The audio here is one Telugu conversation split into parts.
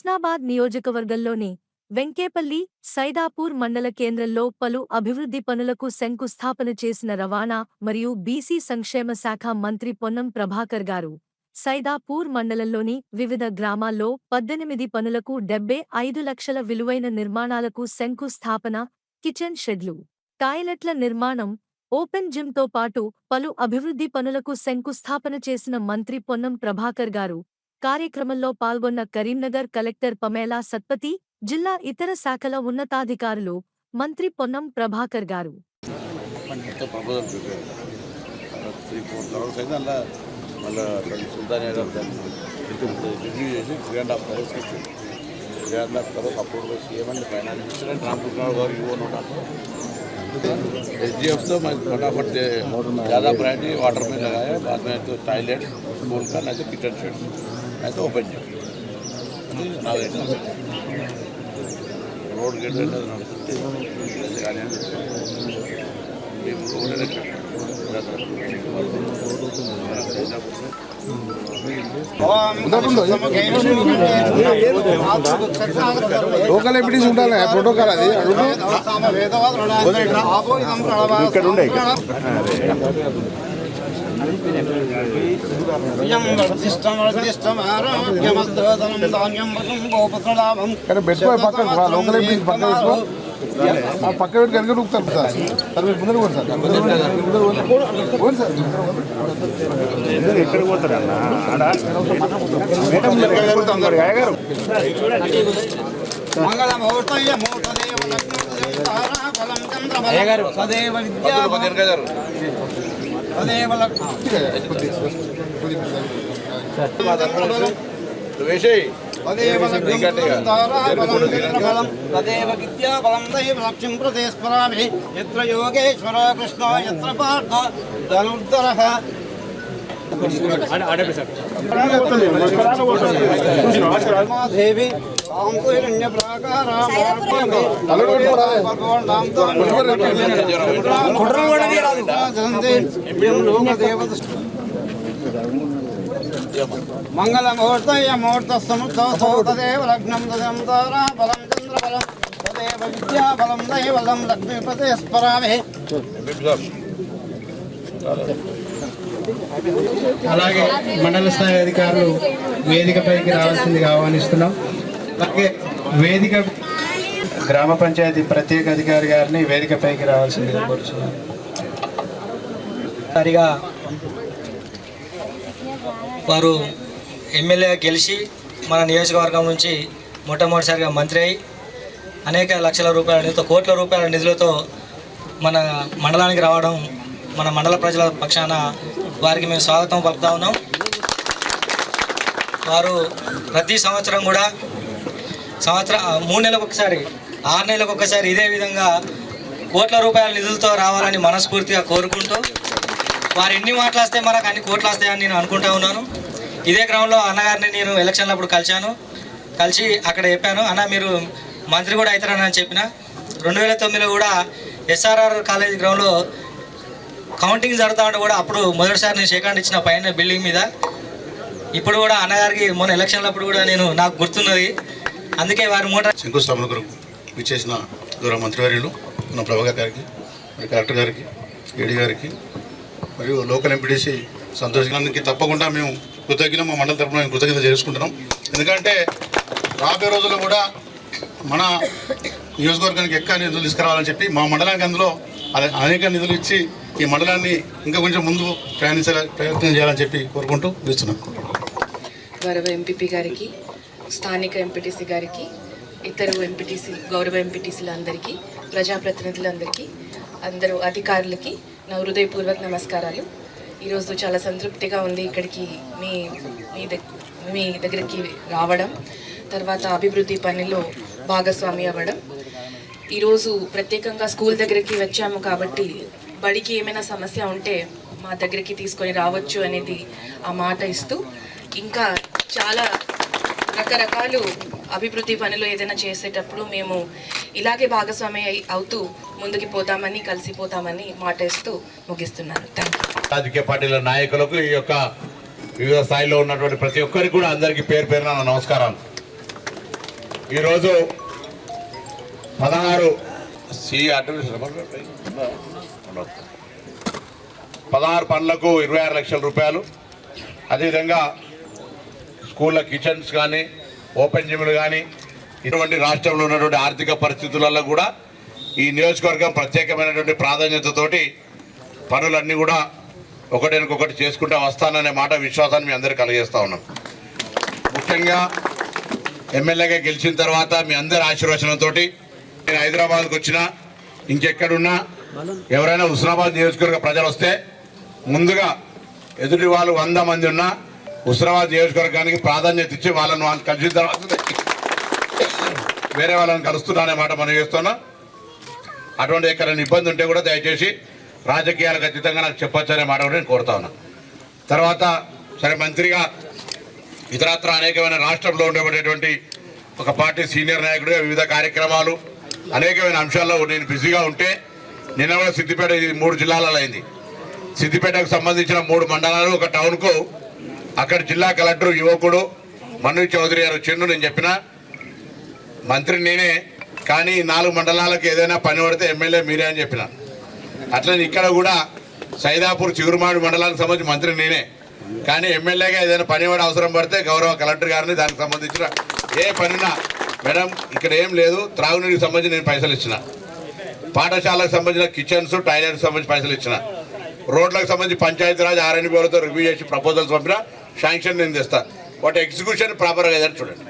హుస్నాబాద్ నియోజకవర్గంలోని వెంకేపల్లి సైదాపూర్ మండల కేంద్రంలో పలు అభివృద్ధి పనులకు శంకుస్థాపన చేసిన రవాణా మరియు బీసీ సంక్షేమ శాఖ మంత్రి పొన్నం ప్రభాకర్ గారు. సైదాపూర్ మండలంలోని వివిధ గ్రామాల్లో పద్దెనిమిది పనులకు డెబ్బై ఐదు లక్షల విలువైన నిర్మాణాలకు శంకుస్థాపన కిచెన్ షెడ్లు టాయిలెట్ల నిర్మాణం ఓపెన్ జిమ్తో పాటు పలు అభివృద్ధి పనులకు శంకుస్థాపన చేసిన మంత్రి పొన్నం ప్రభాకర్ గారు. కార్యక్రమంలో పాల్గొన్న కరీంనగర్ కలెక్టర్ పమేలా సత్పతి జిల్లా ఇతర శాఖల ఉన్నతాధికారులు మంత్రి పొన్నం ప్రభాకర్ గారు మొత్తం proposal prepare three four crores అయితే అలా మళ్ళీ సుల్తాన్ గారు దాన్ని రివ్యూ చేసి త్రీ అండ్ హాఫ్ క్రోర్స్ ఇచ్చింది త్రీ అండ్ హాఫ్ క్రోర్స్ అప్పుడు CM and finance minister and Ramakrishna గారు యువన్ ఉన్నాను एस डी एफ तो मैं फटाफट दे ज़्यादा ब्रांडी वाटर में लगाया बाद में तो टॉयलेट स्कूल का नहीं तो किचन అయితే ఓపెన్ చేయాలి అది నాలుగైదు రోడ్ గేట్ అనేది నడుస్తుంటే కానీ రోడ్ లోకల్ ఎంపీటీస్ ఉండాలి ప్రోటోకాల్ అది. ఇక్కడ ఉండే కానీ పెట్టుకో పక్కన లోకల్ ఎపిడీస్ పక్కన ఆ పక్క పెట్టి కనుక నూకుతారు సార్. సార్ మీరు ముందర పోండి సార్. ముందర పోండి. పోండి సార్. ఎక్కడ పోతారు అన్న? ఆడ? మేడం గారు గారు సదేవ విద్యా దైవ లక్ష్యం ప్రదే స్మరామి ఎత్ర యోగేశ్వర కృష్ణ ఎత్ర పార్థ ధనుర్ధర. దేవి మంగళ ముహూర్త ముహూర్త సముద్రో తదేవ లగ్నం తదేం తారా బలం చంద్ర బలం తదేవ విద్యా బలం దైవలం లక్ష్మీపతే స్మరామి అలాగే మండల స్థాయి అధికారులు వేదికపైకి రావాల్సిందిగా ఆహ్వానిస్తున్నాం. వేదిక గ్రామ పంచాయతీ ప్రత్యేక అధికారి గారిని వేదికపైకి రావాల్సిందిగా కోరుచున్నాను. సరిగా వారు ఎమ్మెల్యే గెలిచి మన నియోజకవర్గం నుంచి మొట్టమొదటిసారిగా మంత్రి అయి అనేక లక్షల రూపాయల నిధులతో కోట్ల రూపాయల నిధులతో మన మండలానికి రావడం మన మండల ప్రజల పక్షాన వారికి మేము స్వాగతం పలుకుతా ఉన్నాం. వారు ప్రతి సంవత్సరం కూడా సంవత్సరం మూడు నెలలకు ఒకసారి ఆరు నెలలకు ఒకసారి ఇదే విధంగా కోట్ల రూపాయల నిధులతో రావాలని మనస్ఫూర్తిగా కోరుకుంటూ వారు ఎన్ని మాట్లాడితే మనకు అన్ని కోట్లు వస్తాయని నేను అనుకుంటా ఉన్నాను. ఇదే గ్రౌండ్లో అన్నగారిని నేను ఎలక్షన్లప్పుడు కలిశాను. కలిసి అక్కడ చెప్పాను అన్న మీరు మంత్రి కూడా అవుతారని అని చెప్పిన. రెండు వేల తొమ్మిదిలో కూడా ఎస్ఆర్ఆర్ కాలేజ్ గ్రౌండ్లో కౌంటింగ్ జరుగుతూ ఉంటే కూడా అప్పుడు మొదటిసారి నేను షేకాండ్ ఇచ్చిన పైన బిల్డింగ్ మీద. ఇప్పుడు కూడా అన్నగారికి మొన్న ఎలక్షన్లప్పుడు కూడా నేను నాకు గుర్తున్నది. అందుకే వారి మూట శంకుస్థాపన కొరకు విచ్చేసిన గౌరవ మంత్రివర్యులు మన ప్రభాకర్ గారికి మరి కలెక్టర్ గారికి ఏడీ గారికి మరియు లోకల్ ఎంపీడీసీ సంతోష్ గారికి తప్పకుండా మేము కృతజ్ఞత మా మండల తరఫున మేము కృతజ్ఞత చేసుకుంటున్నాం ఎందుకంటే రాబోయే రోజుల్లో కూడా మన నియోజకవర్గానికి ఎక్కువ నిధులు తీసుకురావాలని చెప్పి మా మండలానికి అందులో అనే- అనేక నిధులు ఇచ్చి ఈ మండలాన్ని ఇంకా కొంచెం ముందు ప్రయాణించే ప్రయత్నం చేయాలని చెప్పి కోరుకుంటూ ఇస్తున్నాం గౌరవ ఎంపీపీ గారికి స్థానిక ఎంపీటీసీ గారికి ఇతరు ఎంపీటీసీ గౌరవ ఎంపీటీసీలందరికీ ప్రజాప్రతినిధులందరికీ అందరూ అధికారులకి నా హృదయపూర్వక నమస్కారాలు. ఈరోజు చాలా సంతృప్తిగా ఉంది ఇక్కడికి మీ మీ దగ్గ మీ దగ్గరికి రావడం తర్వాత అభివృద్ధి పనిలో భాగస్వామి అవ్వడం. ఈరోజు ప్రత్యేకంగా స్కూల్ దగ్గరికి వచ్చాము కాబట్టి బడికి ఏమైనా సమస్య ఉంటే మా దగ్గరికి తీసుకొని రావచ్చు అనేది ఆ మాట ఇస్తూ ఇంకా చాలా రకరకాలు అభివృద్ధి పనులు ఏదైనా చేసేటప్పుడు మేము ఇలాగే భాగస్వామి అయి- అవుతూ ముందుకు పోతామని కలిసిపోతామని మాటేస్తూ ముగిస్తున్నాను రాజకీయ పార్టీల నాయకులకు ఈ యొక్క వివిధ స్థాయిలో ఉన్నటువంటి ప్రతి ఒక్కరికి కూడా అందరికీ పేరు పేరున నమస్కారాలు. ఈరోజు పదహారు పదహారు పనులకు ఇరవై ఆరు లక్షల రూపాయలు. అదేవిధంగా స్కూళ్ళ కిచెన్స్ కానీ ఓపెన్ జిమ్లు కానీ ఇటువంటి రాష్ట్రంలో ఉన్నటువంటి ఆర్థిక పరిస్థితులలో కూడా ఈ నియోజకవర్గం ప్రత్యేకమైనటువంటి ప్రాధాన్యతతోటి పనులన్నీ కూడా ఒకటినొకటి చేసుకుంటూ వస్తాననే మాట విశ్వాసాన్ని మీ అందరికీ కలిగేస్తూ ఉన్నాం. ముఖ్యంగా ఎమ్మెల్యేగా గెలిచిన తర్వాత మీ అందరి ఆశీర్వచనంతో నేను హైదరాబాద్కు వచ్చినా ఇంకెక్కడున్నా ఎవరైనా హుస్నాబాద్ నియోజకవర్గ ప్రజలు వస్తే ముందుగా ఎదుటి వాళ్ళు వంద మంది ఉన్నా హుస్రాబాద్ నియోజకవర్గానికి ప్రాధాన్యత ఇచ్చి వాళ్ళను వాళ్ళు కలిసిన తర్వాత వేరే వాళ్ళని కలుస్తున్నానే మాట మనం చేస్తున్నా. అటువంటి ఎక్కడైనా ఇబ్బంది ఉంటే కూడా దయచేసి రాజకీయాలకు అతీతంగా నాకు చెప్పొచ్చు అనే మాట కూడా నేను కోరుతా ఉన్నా. తర్వాత సరే మంత్రిగా ఇతరత్ర అనేకమైన రాష్ట్రంలో ఉండేటటువంటి ఒక పార్టీ సీనియర్ నాయకుడిగా వివిధ కార్యక్రమాలు అనేకమైన అంశాల్లో నేను బిజీగా ఉంటే నిన్న కూడా సిద్దిపేట ఇది మూడు జిల్లాలలో అయింది. సిద్దిపేటకు సంబంధించిన మూడు మండలాలు ఒక టౌన్కు అక్కడ జిల్లా కలెక్టర్ యువకుడు మను చౌదరి గారు చెన్ను నేను చెప్పిన. మంత్రి నేనే కానీ నాలుగు మండలాలకు ఏదైనా పని పడితే ఎమ్మెల్యే మీరే అని చెప్పిన. అట్లనే ఇక్కడ కూడా సైదాపూర్ చిగురుమాడి మండలానికి సంబంధించి మంత్రి నేనే. కానీ ఎమ్మెల్యేగా ఏదైనా పని పడి అవసరం పడితే గౌరవ కలెక్టర్ గారిని దానికి సంబంధించిన ఏ పనినా మేడం ఇక్కడ ఏం లేదు త్రాగునీటికి సంబంధించి నేను పైసలు ఇచ్చిన. పాఠశాలకు సంబంధించిన కిచెన్స్ టాయిలెట్కి సంబంధించి పైసలు ఇచ్చిన. రోడ్లకు సంబంధించి పంచాయతీరాజ్ ఆర్ఎన్బి వాళ్ళతో రివ్యూ చేసి ప్రపోజల్స్ పంపిన. శాంక్షన్ నేను తెస్తా. వాటి ఎగ్జిక్యూషన్ ప్రాపర్గా ఏదైనా చూడండి.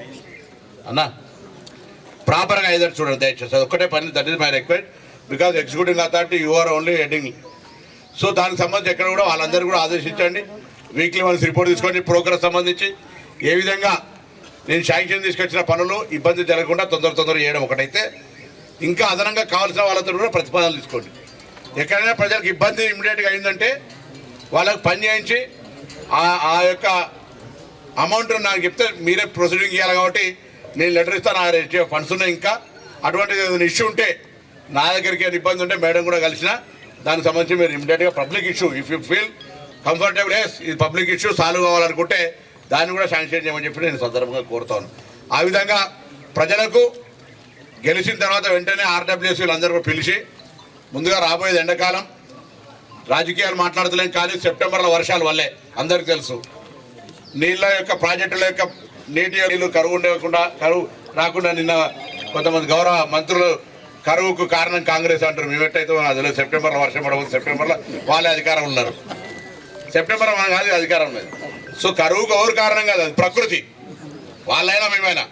అన్నా? ప్రాపర్గా ఏదైనా చూడండి దయచేసి. అది ఒక్కటే పని that is my request because executing authority you are only heading so దానికి సంబంధించి ఎక్కడ కూడా వాళ్ళందరూ కూడా ఆదేశించండి. వీక్లీ వన్స్ రిపోర్ట్ తీసుకోండి ప్రోగ్రెస్ సంబంధించి. ఏ విధంగా నేను శాంక్షన్ తీసుకొచ్చిన పనులు ఇబ్బంది జరగకుండా తొందర తొందర చేయడం ఒకటైతే ఇంకా అదనంగా కావాల్సిన వాళ్ళతో కూడా ప్రతిపాదనలు తీసుకోండి. ఎక్కడైనా ప్రజలకు ఇబ్బంది ఇమీడియట్గా అయిందంటే వాళ్ళకు పని చేయించి ఆ యొక్క అమౌంట్ నాకు చెప్తే మీరే ప్రొసీడింగ్ చేయాలి కాబట్టి నేను లెటర్ ఇస్తాను ఆ రేట్ ఫండ్స్ ఉన్నాయి ఇంకా. అటువంటి ఏదైనా ఇష్యూ ఉంటే నా దగ్గరికి ఏదైనా ఇబ్బంది ఉంటే మేడం కూడా కలిసిన దానికి సంబంధించి మీరు ఇమీడియట్గా public issue if you feel comfortable yes ఇది పబ్లిక్ ఇష్యూ సాల్వ్ కావాలనుకుంటే దాన్ని కూడా శాంక్షన్ చేయమని చెప్పి నేను సందర్భంగా కోరుతాను. ఆ విధంగా ప్రజలకు గెలిచిన తర్వాత వెంటనే ఆర్డబ్ల్యూసీలు అందరూ పిలిచి ముందుగా రాబోయేది ఎండాకాలం రాజకీయాలు మాట్లాడతలేం కానీ సెప్టెంబర్లో వర్షాల వల్లే. అందరికీ తెలుసు. నీళ్ళ యొక్క ప్రాజెక్టుల యొక్క నీటి నీళ్ళు కరువు ఉండకుండా కరువు రాకుండా నిన్న కొంతమంది గౌరవ మంత్రులు కరువుకు కారణం కాంగ్రెస్ అంటారు. మేము ఎట్టయితే సెప్టెంబర్లో వర్షం పడవచ్చు సెప్టెంబర్లో వాళ్ళే అధికారం ఉన్నారు. సెప్టెంబర్ మన కాదు అధికారం లేదు సో కరువుకు ఎవరు కారణం కాదు అది ప్రకృతి. వాళ్ళైనా మేమైనా.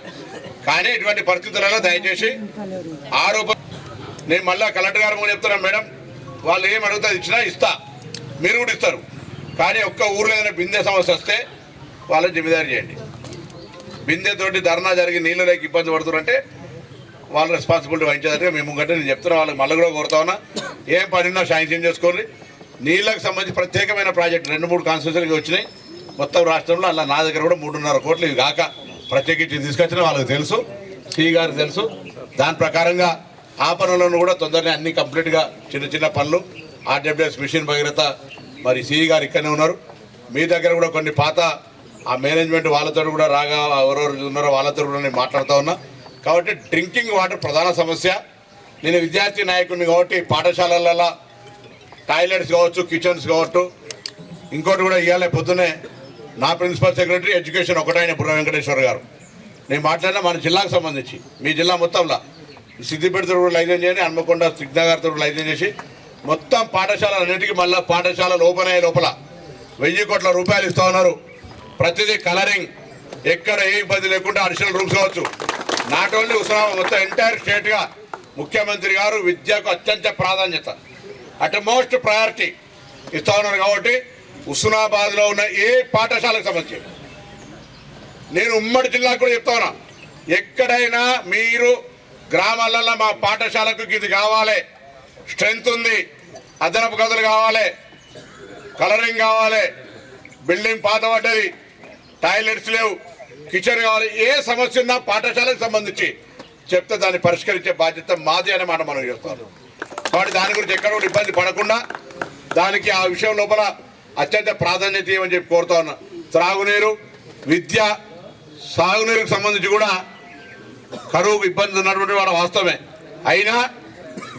కానీ ఇటువంటి పరిస్థితులలో దయచేసి ఆరోప నేను మళ్ళీ కలెక్టర్ గారు చెప్తున్నాను మేడం. వాళ్ళు ఏం అడుగుతా ఇచ్చినా ఇస్తా. మీరు కూడా ఇస్తారు. కానీ ఒక్క ఊర్లో ఏదైనా బిందె సమస్య వస్తే వాళ్ళని జిమ్మేదారి చేయండి. బిందెతోటి ధర్నా జరిగి నీళ్ళు లేక ఇబ్బంది పడుతున్నారంటే వాళ్ళ రెస్పాన్సిబిలిటీ వహించేదానికి మేము గట్ట నేను చెప్తున్నా వాళ్ళకి మళ్ళీ కూడా కోరుతా ఉన్నా. ఏ పనిన్నా శాంక్షన్ చేసుకోండి. నీళ్ళకి సంబంధించి ప్రత్యేకమైన ప్రాజెక్టు రెండు మూడు కాన్స్టిట్యూషన్కి వచ్చినాయి. మొత్తం రాష్ట్రంలో అలా నా దగ్గర కూడా మూడున్నర కోట్లు ఇవి కాక ప్రత్యేకించి తీసుకొచ్చిన వాళ్ళకి తెలుసు. సి గారికి తెలుసు. దాని ప్రకారంగా ఆ పనులను కూడా తొందరనే అన్ని కంప్లీట్గా చిన్న చిన్న పనులు. ఆర్డబ్ల్యూఎస్ మిషన్ భగీరథ మరి సిఈ గారు ఇక్కడనే ఉన్నారు. మీ దగ్గర కూడా కొన్ని పాత ఆ మేనేజ్మెంట్ వాళ్ళతో కూడా రాగా ఎవరెవరు ఉన్నారో వాళ్ళతో కూడా నేను మాట్లాడుతూ ఉన్నా. కాబట్టి డ్రింకింగ్ వాటర్ ప్రధాన సమస్య. నేను విద్యార్థి నాయకుడిని కాబట్టి పాఠశాలలలో టాయిలెట్స్ కావచ్చు కిచెన్స్ కావచ్చు. ఇంకోటి కూడా ఇవ్వాలి పొద్దునే నా ప్రిన్సిపల్ సెక్రటరీ ఎడ్యుకేషన్ ఒకటైన బుర్ర వెంకటేశ్వర గారు. నేను మాట్లాడిన మన జిల్లాకు సంబంధించి మీ జిల్లా మొత్తంలో. సిద్దిపేటతో కూడా లైజన్ చేయండి హన్మకొండ సిగ్నగర్తో లైజన్ చేసి మొత్తం పాఠశాలన్నిటికీ మళ్ళీ పాఠశాలలు ఓపెన్ అయ్యే లోపల వెయ్యి కోట్ల రూపాయలు ఇస్తూ ఉన్నారు. ప్రతిదీ కలరింగ్. ఎక్కడ ఏ ఇబ్బంది లేకుండా అడిషనల్ రూమ్స్ కావచ్చు. నాట్ ఓన్లీ ఉస్మానాబాద్ మొత్తం ఎంటైర్ స్టేట్గా ముఖ్యమంత్రి గారు విద్యకు అత్యంత ప్రాధాన్యత. అట్ మోస్ట్ ప్రయారిటీ ఇస్తూ ఉన్నారు కాబట్టి ఉస్మానాబాద్లో ఉన్న ఏ పాఠశాలకు సంబంధించి. నేను ఉమ్మడి జిల్లాకు కూడా చెప్తా ఉన్నా. ఎక్కడైనా మీరు గ్రామాలలో మా పాఠశాలకు ఇది కావాలి. స్ట్రెంగ్త్ ఉంది. అదనపు గదులు కావాలి. కలరింగ్ కావాలి. బిల్డింగ్ పాత పడ్డది. టాయిలెట్స్ లేవు. కిచెన్ కావాలి. ఏ సమస్య ఉన్నా పాఠశాలకు సంబంధించి చెప్తే దాన్ని పరిష్కరించే బాధ్యత మాది అనే మాట మనం చెప్తాను కాబట్టి దాని గురించి ఎక్కడ కూడా ఇబ్బంది పడకుండా దానికి ఆ విషయం లోపల అత్యంత ప్రాధాన్యత ఇవ్వని చెప్పి కోరుతా ఉన్నా. త్రాగునీరు విద్య సాగునీరుకు సంబంధించి కూడా కరువు ఇబ్బంది ఉన్నటువంటి వాడు వాస్తవమే. అయినా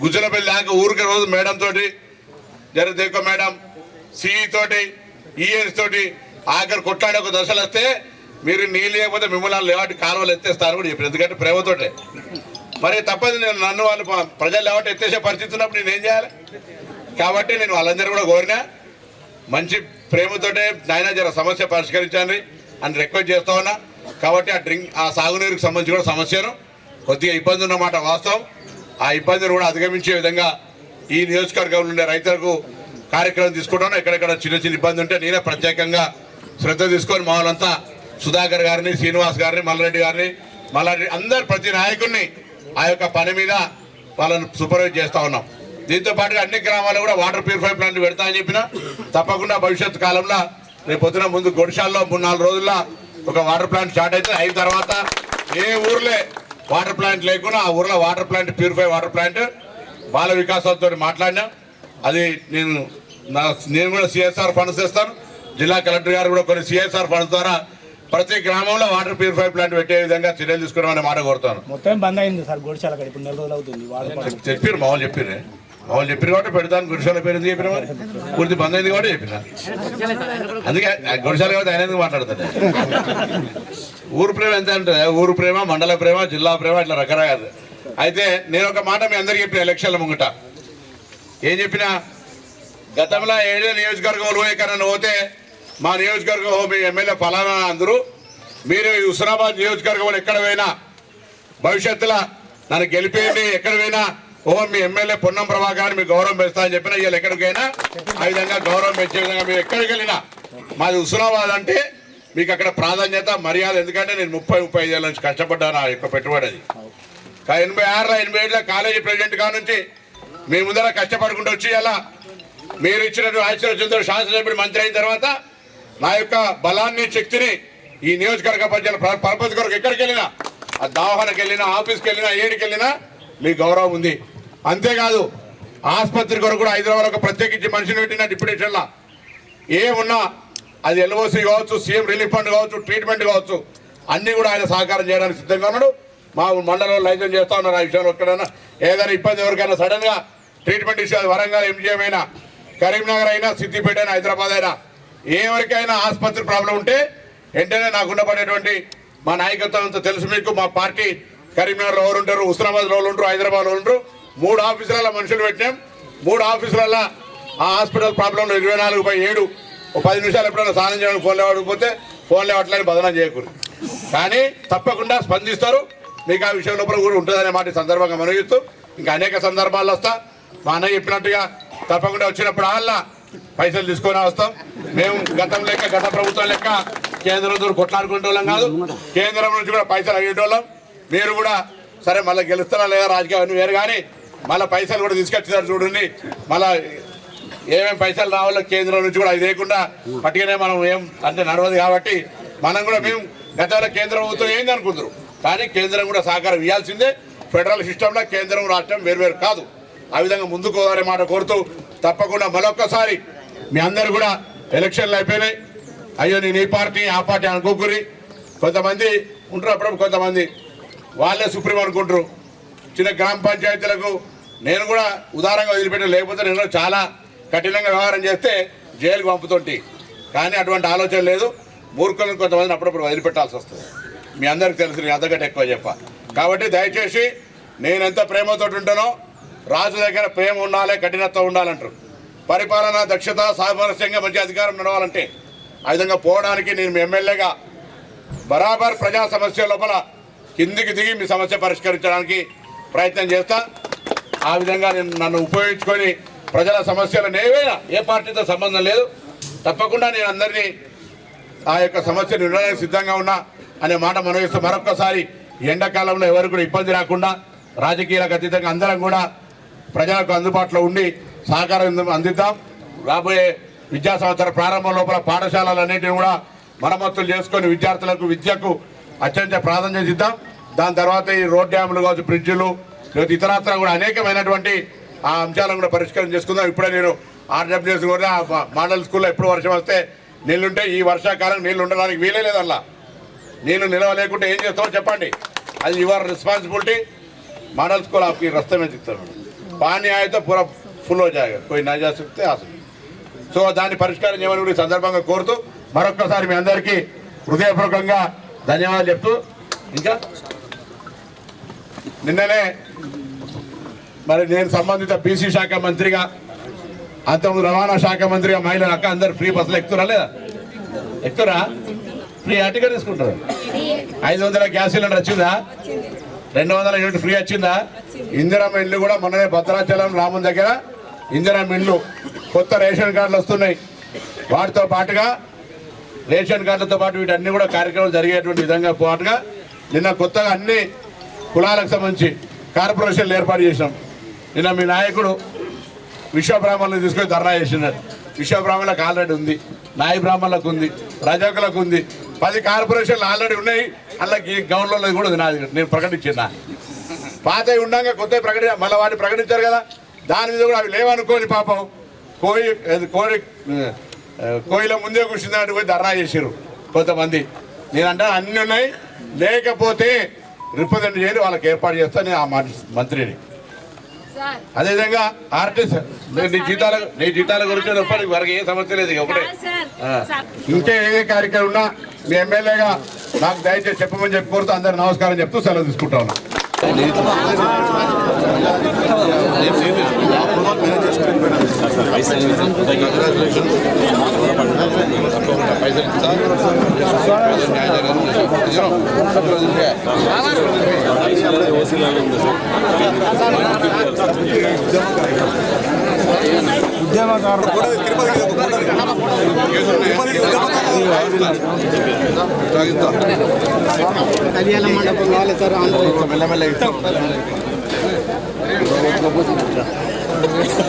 గుజ్జలపల్లి దాకా ఊరికే రోజు మేడం తోటి జరదేకో మేడం సిఈ తోటి ఈఎస్ తోటి ఆఖరి కొట్లాడే ఒక దశలు వస్తే మీరు నీళ్ళు లేకపోతే మిమ్మల్ని లేవాటి కాలువలు ఎత్తేస్తారు కూడా చెప్పారు. ఎందుకంటే ప్రేమతోటే మరి తప్పదు నేను నన్ను వాళ్ళు ప్రజలు లేవాటి ఎత్తేసే పరిస్థితి ఉన్నప్పుడు నేను ఏం చేయాలి? కాబట్టి నేను వాళ్ళందరూ కూడా కోరినా మంచి ప్రేమతోటే నాయన జర సమస్య పరిష్కరించండి అని రిక్వెస్ట్ చేస్తా ఉన్నా. కాబట్టి ఆ డ్రింక్ ఆ సాగునీరుకు సంబంధించి కూడా సమస్యను కొద్దిగా ఇబ్బంది ఉన్నమాట వాస్తవం. ఆ ఇబ్బందిని కూడా అధిగమించే విధంగా ఈ నియోజకవర్గంలో ఉండే రైతులకు కార్యక్రమం తీసుకుంటాను. ఎక్కడెక్కడ చిన్న చిన్న ఇబ్బంది ఉంటే నేనే ప్రత్యేకంగా శ్రద్ధ తీసుకొని మా వాళ్ళంతా సుధాకర్ గారిని శ్రీనివాస్ గారిని మల్లారెడ్డి గారిని మల్లారెడ్డి అందరు ప్రతి నాయకుడిని ఆ యొక్క పని మీద వాళ్ళని సూపర్వైజ్ చేస్తా ఉన్నాం. దీంతో పాటుగా అన్ని గ్రామాల్లో కూడా వాటర్ ప్యూరిఫై ప్లాంట్ పెడతా అని చెప్పిన తప్పకుండా భవిష్యత్ కాలంలో రేపు పొద్దున ముందు గొడిశాల్లో మూడు నాలుగు రోజుల్లో ఒక వాటర్ ప్లాంట్ స్టార్ట్ అయితే అయిన తర్వాత ఏ ఊర్లే వాటర్ ప్లాంట్ లేకుండా ఆ ఊర్లో water plant purify water plant బాల వికాసంతో మాట్లాడినా. అది నేను నా నేను కూడా సిఎస్ఆర్ ఫండ్స్ ఇస్తాను జిల్లా కలెక్టర్ గారు కూడా కొన్ని సిఎస్ఆర్ ఫండ్స్ ద్వారా ప్రతి గ్రామంలో వాటర్ ప్యూరిఫై ప్లాంట్ పెట్టే విధంగా చర్యలు తీసుకున్నామని మాట కోరుతాను. మొత్తం బంద్ అయింది సార్ గోడిచాల కాడ. ఇప్పుడు నెల రోజులు అవుతుంది వాటర్ చెప్- చెప్పారు మామూలు చెప్పారు వాళ్ళు చెప్పారు కాబట్టి పెడతాను. గుడిశాల పేరు ఎందుకు చెప్పిన మరి? పూర్తి బంద్ అయింది కాబట్టి చెప్పిన. అందుకే ఆ గుడిశాల కాబట్టి ఆయన ఎందుకు మాట్లాడతాడు? ఊరు ప్రేమ ఎంత అంటే ఊరు ప్రేమ మండల ప్రేమ జిల్లా ప్రేమ ఇట్లా రకరకాలు. అయితే నేను ఒక మాట మీ అందరికీ చెప్పిన ఎలక్షన్ల ముంగట. ఏం చెప్పినా? గతంలో ఏడే నియోజకవర్గంలో ఎక్కడన్నా పోతే మా నియోజకవర్గం మీ ఎమ్మెల్యే ఫలానా అందరూ మీరు హుస్నాబాద్ నియోజకవర్గంలో ఎక్కడ పోయినా భవిష్యత్తులో నన్ను గెలిపేయండి ఎక్కడ పోయినా ఓ మీ ఎమ్మెల్యే పొన్నం ప్రభాకర్ మీకు గౌరవం పెంచుతా అని చెప్పిన వీళ్ళు ఎక్కడికైనా ఆ విధంగా గౌరవం పెంచే విధంగా మీరు ఎక్కడికి వెళ్ళినా మాది హుస్నాబాద్ అంటే మీకు అక్కడ ప్రాధాన్యత మర్యాద ఎందుకంటే నేను ముప్పై ముప్పై ఐదు ఏళ్ళ నుంచి కష్టపడ్డాను ఆ యొక్క పెట్టుబడి అది. ఎనభై ఆరులో ఎనభై ఏళ్ళ కాలేజీ ప్రెసిడెంట్ కా నుంచి మీ ముందర కష్టపడుకుంటూ వచ్చి అలా మీరు ఇచ్చినట్టు ఆశీర్వచంతో శాసనసభ్యుడు మంత్రి అయిన తర్వాత నా యొక్క బలాన్ని శక్తిని ఈ నియోజకవర్గ ప్రజల ప్ర- పరపతి కొరకు ఎక్కడికి వెళ్ళినా ఆ దవాఖానకి వెళ్ళినా ఆఫీస్కి వెళ్ళినా ఏడికి వెళ్ళినా మీ గౌరవం ఉంది. అంతేకాదు ఆసుపత్రి కొరకు కూడా హైదరాబాద్ ఒక ప్రత్యేకించి మనిషిని పెట్టిన డిప్యూటేషన్లా. ఏమున్నా అది ఎల్ఓసి కావచ్చు సీఎం రిలీఫ్ ఫండ్ కావచ్చు ట్రీట్మెంట్ కావచ్చు అన్నీ కూడా ఆయన సహకారం చేయడానికి సిద్ధంగా ఉన్నాడు. మా మండలంలో లైజన్ చేస్తా ఉన్నారు ఆ విషయంలో ఎక్కడైనా ఏదైనా ఇబ్బంది ఎవరికైనా సడన్గా ట్రీట్మెంట్ ఇష్యూ అది వరంగల్ ఎంజీఎం అయినా కరీంనగర్ అయినా సిద్దిపేట అయినా హైదరాబాద్ అయినా ఎవరికైనా ఆసుపత్రి ప్రాబ్లం ఉంటే వెంటనే నాకు ఉండబడేటువంటి మా నాయకత్వం అంతా తెలుసు మీకు. మా పార్టీ కరీంనగర్లో ఎవరు ఉంటారు హుస్నాబాద్లో ఉంటారు హైదరాబాద్లో ఉంటారు మూడు ఆఫీసులలో మనుషులు పెట్టినాం. మూడు ఆఫీసులలో ఆ హాస్పిటల్ ప్రాబ్లంలో ఇరవై నాలుగు బై ఏడు. ఒక పది నిమిషాలు ఎప్పుడైనా స్నానం చేయడానికి ఫోన్ లేవకపోతే ఫోన్ ఇవ్వట్లేని బదనం చేయకూడదు. కానీ తప్పకుండా స్పందిస్తారు. మీకు ఆ విషయం లోపల కూడా ఉంటుందనే మాట సందర్భంగా మనగిస్తూ ఇంకా అనేక సందర్భాల్లో వస్తా. మా అన్నయ్య చెప్పినట్టుగా తప్పకుండా వచ్చినప్పుడు ఆళ్ళ పైసలు తీసుకొని వస్తాం. మేము గతం లెక్క గత ప్రభుత్వం లెక్క కేంద్రంతో కొట్లాడుకునే వాళ్ళం కాదు. కేంద్రం నుంచి కూడా పైసలు అయ్యేటోళ్ళం మీరు కూడా సరే మళ్ళీ గెలుస్తారా లేదా రాజకీయాలు వేరు కానీ మళ్ళీ పైసలు కూడా తీసుకొచ్చినారు చూడండి. మళ్ళీ ఏమేం పైసలు రావాలో కేంద్రం నుంచి కూడా అది లేకుండా పట్టుకనే మనం ఏం అంటే నడవదు కాబట్టి మనం కూడా మేము గతంలో కేంద్ర ప్రభుత్వం ఏంది అనుకుంటారు కానీ కేంద్రం కూడా సహకారం ఇవ్వాల్సిందే. ఫెడరల్ సిస్టంలో కేంద్రం రాష్ట్రం వేరువేరు కాదు. ఆ విధంగా ముందుకు పోవాలనే మాట కోరుతూ తప్పకుండా మరొక్కసారి మీ అందరు కూడా ఎలక్షన్లు అయిపోయినాయి. అయ్యో నేను ఈ పార్టీ ఆ పార్టీ అనుకోకూరి కొంతమంది ఉంటారు అప్పుడప్పుడు కొంతమంది. వాళ్ళే సుప్రీం అనుకుంటారు. చిన్న గ్రామ పంచాయతీలకు నేను కూడా ఉదారంగా వదిలిపెట్టాను లేకపోతే నేను చాలా కఠినంగా వ్యవహారం చేస్తే జైలుకు పంపుతుంటి. కానీ అటువంటి ఆలోచన లేదు. మూర్ఖులను కొంతమందిని అప్పుడప్పుడు వదిలిపెట్టాల్సి వస్తుంది. మీ అందరికి తెలుసు నేను అంతకంటే ఎక్కువ చెప్ప. కాబట్టి దయచేసి నేను ఎంత ప్రేమతో ఉంటానో రాజు దగ్గర ప్రేమ ఉండాలి కఠినత్వం ఉండాలంటారు. పరిపాలన దక్షత సామరస్యంగా మంచి అధికారం నడవాలంటే ఆ విధంగా పోవడానికి నేను మీ ఎమ్మెల్యేగా బరాబర్ ప్రజా సమస్య లోపల కిందికి దిగి మీ సమస్య పరిష్కరించడానికి ప్రయత్నం చేస్తా. ఆ విధంగా నేను నన్ను ఉపయోగించుకొని ప్రజల సమస్యలను ఏవైనా ఏ పార్టీతో సంబంధం లేదు. తప్పకుండా నేను అందరినీ ఆ యొక్క సమస్యను వినడానికి సిద్ధంగా ఉన్నా అనే మాట మనవిస్తూ మరొక్కసారి ఈ ఎండాకాలంలో ఎవరు కూడా ఇబ్బంది రాకుండా రాజకీయాలకు అతీతంగా అందరం కూడా ప్రజలకు అందుబాటులో ఉండి సహకారం అందిద్దాం. రాబోయే విద్యా సంవత్సర ప్రారంభం లోపల పాఠశాలలన్నింటినీ కూడా మరమ్మతులు చేసుకొని విద్యార్థులకు విద్యకు అత్యంత ప్రాధాన్యత ఇద్దాం. దాని తర్వాత ఈ రోడ్ డ్యాములు కావచ్చు బ్రిడ్జిలు లేదా ఇతరత్ర కూడా అనేకమైనటువంటి ఆ అంశాలను కూడా పరిష్కారం చేసుకుందాం. ఇప్పుడే నేను ఆర్డబ్ల్యూఎస్ కూడా మోడల్ స్కూల్లో ఎప్పుడు వర్షం వస్తే నీళ్ళుంటే ఈ వర్షాకాలం నీళ్ళు ఉండడానికి వీలే లేదల్లా అలా నీళ్ళు నిలవలేకుంటే ఏం చేస్తామో చెప్పండి. అది యువర్ రెస్పాన్సిబిలిటీ మోడల్ స్కూల్ ఆపకి రస్తా మీద చెప్తాను. పానీ ఆయతో పూర ఫుల్ వచ్చాయి పోయి నజా చెప్తే అసలు సో దాన్ని పరిష్కారం చేయమని కూడా సందర్భంగా కోరుతూ మరొక్కసారి మీ అందరికీ హృదయపూర్వకంగా ధన్యవాదాలు చెప్తూ ఇంకా నిన్ననే మరి నేను సంబంధిత బీసీ శాఖ మంత్రిగా అంతకుముందు రవాణా శాఖ మంత్రిగా మహిళలు అక్క అందరు ఫ్రీ బస్సులు ఎక్కుతురా లేదా? ఎక్కుతురా? ఫ్రీ అటుగా తీసుకుంటారు. ఐదు వందల గ్యాస్ సిలిండర్ వచ్చిందా? రెండు వందల యూనిట్ ఫ్రీ వచ్చిందా? ఇందిరమ్మ ఇల్లు కూడా మొన్ననే భద్రాచలం రామం దగ్గర ఇందిరమ్మ ఇల్లు కొత్త రేషన్ కార్డులు వస్తున్నాయి. వాటితో పాటుగా రేషన్ కార్డులతో పాటు వీటన్నీ కూడా కార్యక్రమాలు జరిగేటువంటి విధంగా పాటుగా నిన్న కొత్తగా అన్ని కులాలకు సంబంధించి కార్పొరేషన్లు ఏర్పాటు చేసినాం నిన్న మీ నాయకుడు విశ్వబ్రాహ్మణులు తీసుకొని ధర్నా చేసినారు. విశ్వబ్రాహ్మణులకు ఆల్రెడీ ఉంది నాయ బ్రాహ్మణులకు ఉంది రజకులకు ఉంది. పది కార్పొరేషన్లు ఆల్రెడీ ఉన్నాయి. అందులోకి గవర్నర్లో కూడా ఉంది నాది నేను ప్రకటించిన. పాతవి ఉండగా కొత్త ప్రకటి మళ్ళీ వాటిని ప్రకటించారు కదా. దాని మీద కూడా అవి లేవనుకోని పాపం కోయి కోడి కోయిల ముందే కూర్చుందని పోయి ధర్నా చేసారు కొంతమంది. నేనంటే అన్ని ఉన్నాయి. లేకపోతే రిప్రజెంట్ చేయండి వాళ్ళకి ఏర్పాటు చేస్తా నేను ఆ మంత్రిని. అదేవిధంగా ఆర్టిస్ట్ నీ జీతాల నీ జీతాల గురించి తప్ప నీకు వరకు ఏ సమస్య లేదు ఇక ఒకటే. ఇంకే ఏ కార్యక్రమం ఉన్నా మీ ఎమ్మెల్యేగా నాకు దయచేసి చెప్పమని చెప్పి కోరుతూ అందరు నమస్కారం చెప్తూ సెలవు తీసుకుంటా ఉన్నా. కళ్యాణ మండపం వాళ్ళు సార్ మెల్లమెల్ల ఇస్తాం Yeah.